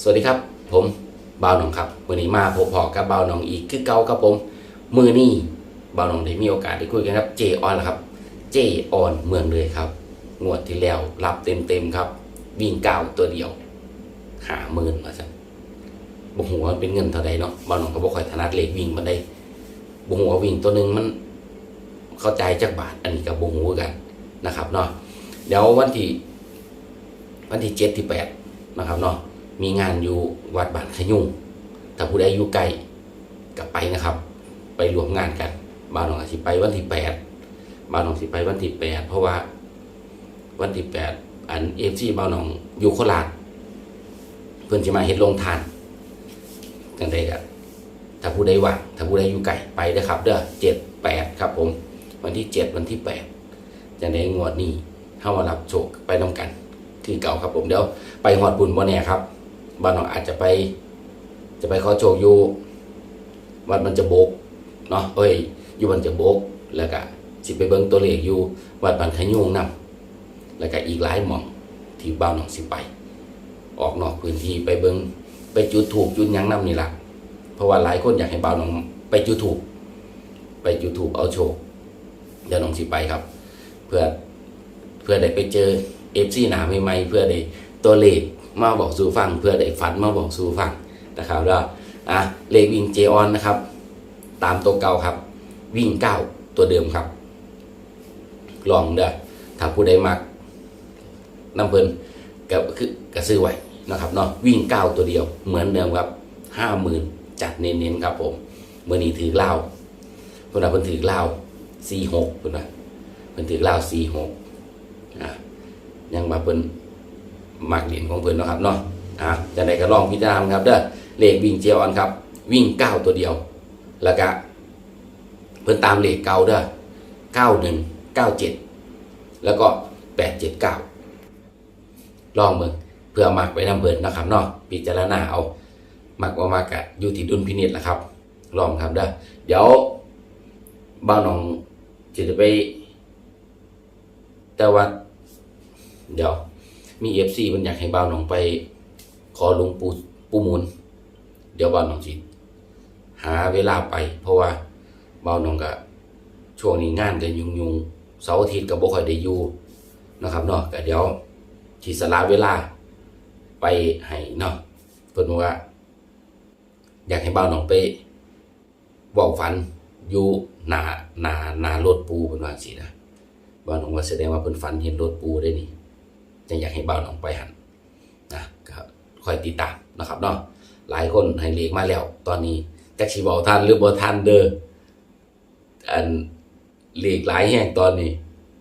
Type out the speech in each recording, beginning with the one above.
สวัสดีครับ ผมบ่าวหนองครับวันนี้มาพบพอกับบ่าวหนองอีกคือเก่าครับผม มือนี่บ่าวหนองได้มีโอกาสได้คุยกันครับเจออนครับเจออนเมืองเลยครับ งวดที่แล้วรับเต็มเต็มๆครับ วิ่งเก้าตัวเดียวหาหมื่นมาสั่นบ่หัวมันเป็นเงินเท่าใดเนาะบ่าวหนองก็บ่ค่อยถนัดเลขวิ่งมันได้บ่หัววิ่งตัวหนึ่งมัน เข้าใจจักบาทอันนี้กับบ่ฮู้กันนะครับเนาะเดี๋ยววันที่วันที่เจ็ดที่แปดนะครับเนาะ มีงานอยู่วัดบ้านขยุงถ้าผู้ใดอยู่ไกลก็ไปนะครับ ไปรวมงานกันบ้านหนองสิไปวันที่แปดบ้านหนองสิไปวันที่แปดเพราะว่าวันที่แปดอันเอฟซีบ้านหนองอยู่โคราชเพื่อนจะมาเฮ็ดโรงทานกันได้กันถ้าผู้ใดว่างถ้าผู้ใดอยู่ไกลไปเด้อครับ เด้อเจ็ดแปดครับผม วันที่เจ็ดวันที่แปดจะได้งวดนี้เข้ามารับโชคไปน้ำกัน คือเก่าครับผมเดี๋ยวไปหอดบุญบ่แน่ครับ บ้านน้องอาจจะไป จะไปขอโชคอยู่วัดมันจะโบกเนาะเอ้ยอยู่มันจะโบกแล้วก็สิไปเบิ่งตัวเลขอยู่วัดบันขยุงนํแล้วก็อีกหลายหม่องที่บ้านน้องสิไป ออกนอกพื้นที่ไปเบิ่งไปจุดถูกจุดยังนํนี่ล่ะเพราะว่าหลายคนอยากให้บ้านน้องไปจุดถูกไปจุดถูกเอาโชคเดี๋ยวน้องสิไปครับ เพื่อเพื่อได้ไปเจอเอฟซีหนาใหม่ๆเพื่อได้ตัวเลข มาบอกสู่ฟังเพื่อได้ฝันมาบอกสู่ฟังนะครับแล้วอะเลขวิ่งเจออนนะครับ ตามตัวเก่าครับ วิ่งเก้าตัวเดิมครับ ลองเด้อถ้าผู้ใดมักน้ำเพลินก็คือกระซื้อไว้นะครับเนาะวิ่งเก้าตัวเดียวเหมือนเดิมครับห้าหมื่นจัดเน้นๆครับผมเมื่อนี้ถือเหล้าเพิ่นว่าเพิ่นถือเหล้าสี่หกเพิ่นว่าเพิ่นถือเหล้าสี่หกอะยังมาเพิ่น มักเหรียญของเพิ่นเนาะครับเนาะอะจะไหนก็ลองพิจารณาครับเด้อเลขวิ่งเจียวออนครับ วิ่งเก้าตัวเดียว แล้วก็เพิ่นตามเลขเก่าเด้อเก้าหนึ่งเก้าเจ็ดแล้วก็แปดเจ็ดเก้าลองเบิ่งเพื่อมักไปนำเพิ่นนะครับเนาะพิจารณาเอามักว่ามากะอยู่ที่ดุลพินิจละครับ ลองครับเด้อเดี๋ยวบ้าวน้องจะไปแต่ว่าเดี๋ยว มีเอฟซีมันอยากให้บ่าวหนองไป ขอหลวงปู่ปู่มูล เดี๋ยวบ่าวหนองสิหาเวลาไป เพราะว่าบ่าวหนองก็ช่วงนี้งานก็ยุ่งยุ่งเสาร์อาทิตย์ก็บ่ค่อยได้อยู่นะครับเนาะก็เดี๋ยวที่สละเวลาไปให้เนาะเพิ่นว่า อยากให้บ่าวหนองไปเว้าฝันอยู่หนาหนาหนารถปูเพิ่นว่าจังซี่นะบ่าวหนองว่าแสดงว่าเพิ่นฝันเห็นรถปูได้นี่ จะอยากให้บ่าวหนองไปหันนะก็คอยติดตามนะครับเนาะหลายคนให้เลขมาแล้ว ตอนนี้จักสิบ่ทันหรือบ่ทันเด้ออันเลขหลายแห่งตอนนี้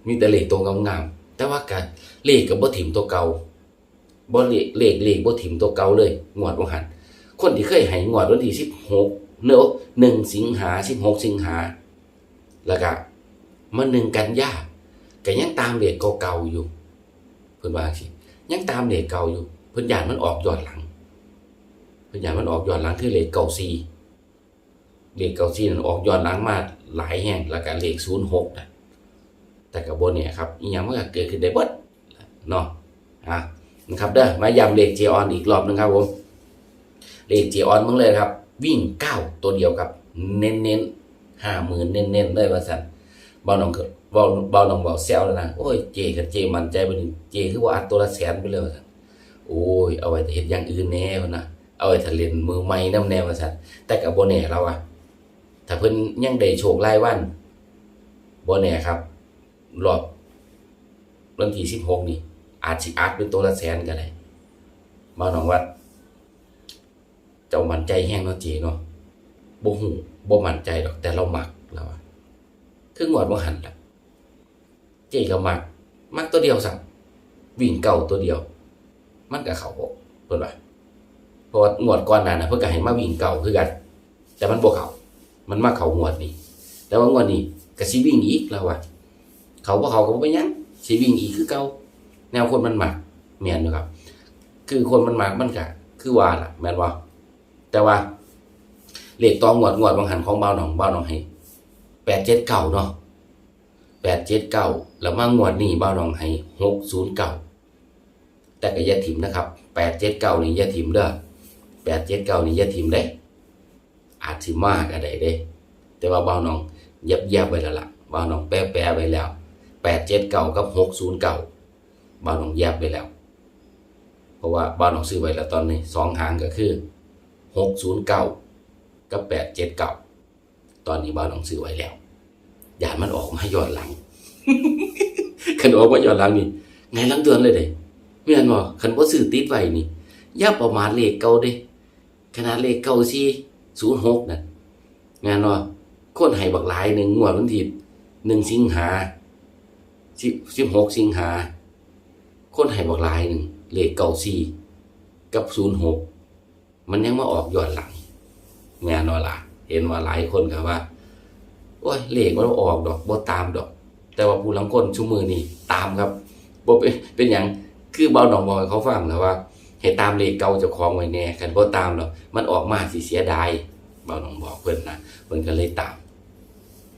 มีแต่เลขตัวงามๆแต่ว่าก็เลขก็บ่ถิ่มตัวเก่าบ่เลขเลขเลขบ่ถิ่มตัวเก่าเลยงวดบ่หันคนที่เคยให้งวดวันที่16เนอะ1สิงหา16สิงหาแล้วก็มา1กันยาก็ยังตามเลขเก่าๆอยู่ พิ่นว่าสิยังตามเลขเก่าอยู่เพิ่นอยากมันออกยอนหลัง เพิ่นอยากมันออกยอนหลังคือเลขเก่าซีเลขเก่าซีนั่นออกยอนหลังมาหลายแห่งแล้วก็เลขศูนย์หกนะแต่กับบนเนี่ยครับอีหยังมันก็เกิดขึ้นได้เบิดเนาะอะนะครับเด้อมาย้ำเลขเจออนอีกรอบหนึงครับผมเลขเจออนมึงเลยครับ วิ่งเก้าตัวเดียวครับ เน้นเน้นห้าหมื่นเน้นเน้นๆเลยว่าสันเบาหนองเก็เบาเบาหนองเบาแซวแล้วนะโอ้ยเจกับเจมันใจไปหนึ่งเจคือว่าอัดตัวละแสนไปเลยว่าซั่นโอ้ยเอาไว้แต่เห็นอย่างอื่นแน่วนะเอาไว้ถ้าเลนมือใหม่น้ำแนวว่าซั่นแต่กับโบแน่เราอะถ้าเพิ่นยังได้โชครายวันโบแน่ครับรอบวันที่สิบหกนี่อาจสิอัดเป็นตัวละแสนก็ได้เบาหนองว่าเจ้ามันใจแห้งเนาะเจเนาะบ่หูบ่มันใจดอกแต่เราหมักเราอะคืองวดบ่หันล่ะ เจ๊ก็มักมักตัวเดียวสั่งวิ่งเก่าตัวเดียว มันก็เขาบ่เพิ่นว่าเพราะว่างวดก่อนหน้าน่ะเพิ่นก็ให้มาวิ่งเก่าคือกัน แต่มันบ่เขามันมาเขางวดนี้แต่ว่างวดนี้ก็สิวิ่งอีกแล้วว่าเขาบ่เขาก็บ่เป็นหยังสิวิ่งอีกคือเก่าแนวคนมันหมักแม่นอยู่ครับ คือคนมันหมักมันก็คือว่าล่ะ แมนบ่แต่ว่าเหลขตองงวดงวดบางหันของเบาหนองเบาหนองให้แปดเจ็ดเก่าเนาะ ดเจ็ดเก่าแล้วมางวดนี้บ้าน้องให้หกศูนย์เก่าแต่ก็ยาถิ่มนะครับแปดเจ็ดเก่านี่ยาถิ่มเด้อแปดเจ็ดเก้านี่ยาทิมได้ อาจสิมากอะไรเด้ แต่ว่าเบาน้องย็บย็บไว้แล้วล่ะเบาน้องแปะแปะไว้แล้วแปดเจ็ดเก้ากับหกศูนย์เก้าเบาน้องย็บไว้แล้ว เพราะว่าเบาน้องซื้อไว้แล้วตอนนี้สองหางก็คือหกศูนย์เก้ากับแปดเจ็ดเก้าตอนนี้เบาน้องซื้อไว้แล้ว อย่ามันออกมาหย้อนหลังขันออกมาหย้อนหลังนี่ไงลังเดือนเลยเด้ไม่อันบ่ขันบ่ซื้อติดไว้นี่ย่าประมาทเลขเก่าเด้ขนาดเลขเก้าสี่ศูนย์หกนั่นงานว่าคนให้บักหลายหนึ่งงวดวันที่หนึ่งสิงหาสิบสิบหกสิงหาคนให้บักหลายหนึ่งเลขเก้าสี่กับศูนย์หกมันยังมาออกย้อนหลังงานว่าล่ะ เห็นว่าหลายคนก็ว่า โอ้ยเลขมันออกดอกบ่ตามดอก แต่ว่าผู้ลังคนชุมือนี่ตามครับบ่เป็นเป็นอย่างคือเบาหนองบอกให้เขาฟังแล้วว่าให้ตามเลขเก่าเจ้าของไว้แน่คันบ่ตามแล้วมันออกมาสิเสียดายเบาหนองบอกเพิ่นนะเพิ่นก็เลยตาม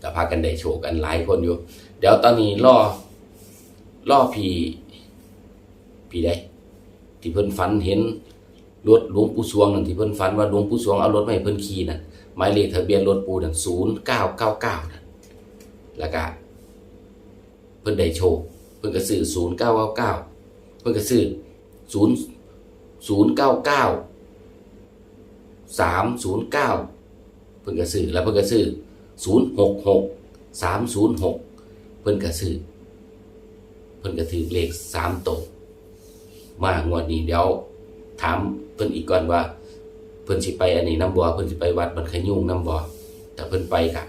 ก็พากันได้โชคกันหลายคนอยู่ เดี๋ยวตอนนี้รอรอพี่พี่ได้ที่เพิ่นฝันเห็นรถหลวงปู่สวงนั่นที่เพิ่นฝันว่าหลวงปู่สวงเอารถมาให้เพิ่นขี่นั่น หมายเลขทะเบียนรถปูนั่น0999นั่นแล้วก็เพิ่นได้โชคเพิ่นก็ซื้อ0999เก้าเพิ่นก็ซื้อ0ศูนย์เก้าเก้าสามศูนย์เก้าเพิ่นก็ซื้อแล้วเพิ่นก็ซื้อศูนย์หกหกสามศูนย์หกเพิ่นก็ซื้อเพิ่นก็ถือเลขสามตวมางวดนี้เดี๋ยวถามเพิ่นอีกก่อนว่า พิ่นสิไปอันนี้น้ำบ่เพิ่นสิไปวัดมันขยุ่งน้ำบ่แต่เพิ่นไปกะ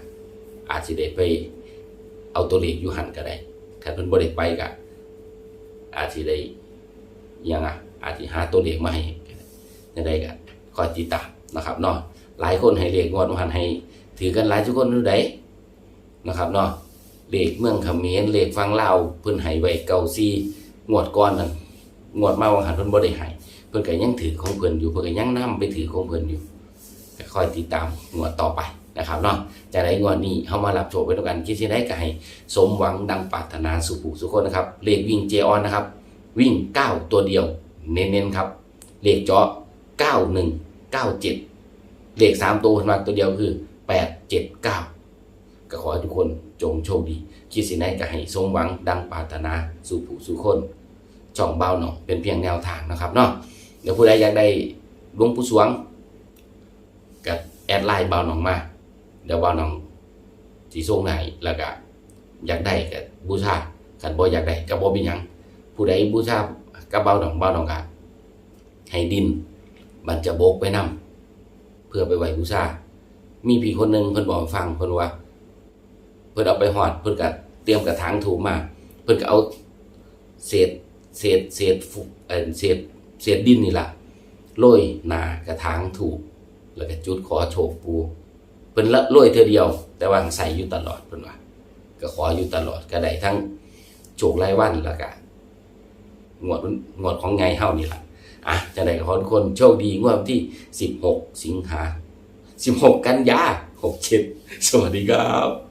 อาจสิได้ไป เอาตัวเลขอยู่หันก็ได้ถ้าเพิ่นบ่ได้ไปกะ อาจสิได้ยังอะ อาจจะหาตัวเลขมาให้ยังไงก็คอยติดตามนะครับเนาะหลายคนให้เลขงวดวันให้ ถือกันหลายทุกคนนู่นใดนะครับเนาะเลขเมืองเขมรเลขฟังลาวเพิ่นให้ไว้เก่าซีงวดก่อนนั่นงวดมาวังหันเพิ่นบ่ได้ให้ เพิ่นก็ยังถือของเพิ่นอยู่เพิ่นก็ยังนํไปถือของเพิ่นอยู่ก็คอยติดตามงวดต่อไปนะครับเนาะจะได้งวดนี้เฮามารับโชคไปด้วยกันคิดสิได้ก็ให้สมหวังดังปรารถนาสุขสุขคนนะครับเลขวิ่งเจออนนะครับ วิ่ง 9 ตัวเดียว เน้นๆครับ เลขเจาะ91 97 เลข 3 ตัวมาตัวเดียวคือ 8 7 9ก็ขอให้ทุกคนจงโชคดี คิดสิไหนก็ให้สมหวังดังปรารถนา สู่ผู้สู่คนจ่องเบาหนองเป็นเพียงแนวทางนะครับเนาะ เดี๋ยวผู้ใดอยากได้หลวงปู่สวงกับแอดไลน์เบาหนองมา เดี๋ยวเบาหนองสีส่งให้แล้วก็อยากได้กับบูชาขันบ่อยากได้กับบ่เป็นหยังผู้ใดบูชากับเบาดองเบาดองกะให้ดินบันจะโบกไปนํเพื่อไปไหวบูชามีพี่คนหนึ่งเพิ่นบอกฟังเพิ่นว่า เพิ่นเอาไปหอดเพิ่นก็เตรียมกระถางถูมา เพิ่นก็เอาเศษเศษเศษฟุเอ่อเศษ เศษดินนี่ล่ะโรยนากระถางถูก แล้วก็จุดขอโชคปูเพิ่นละโรยเธอเดียว แต่ว่าใส่อยู่ตลอดเพิ่นว่า ก็ขออยู่ตลอดก็ได้ทั้งโชครายวันแล้วก็งวดงวดของไงเฮานี่แหละอะจะได้ขอทุกคนโชคดีงวดวันที่ 16 สิงหา 16 กันยา67 สวัสดีครับ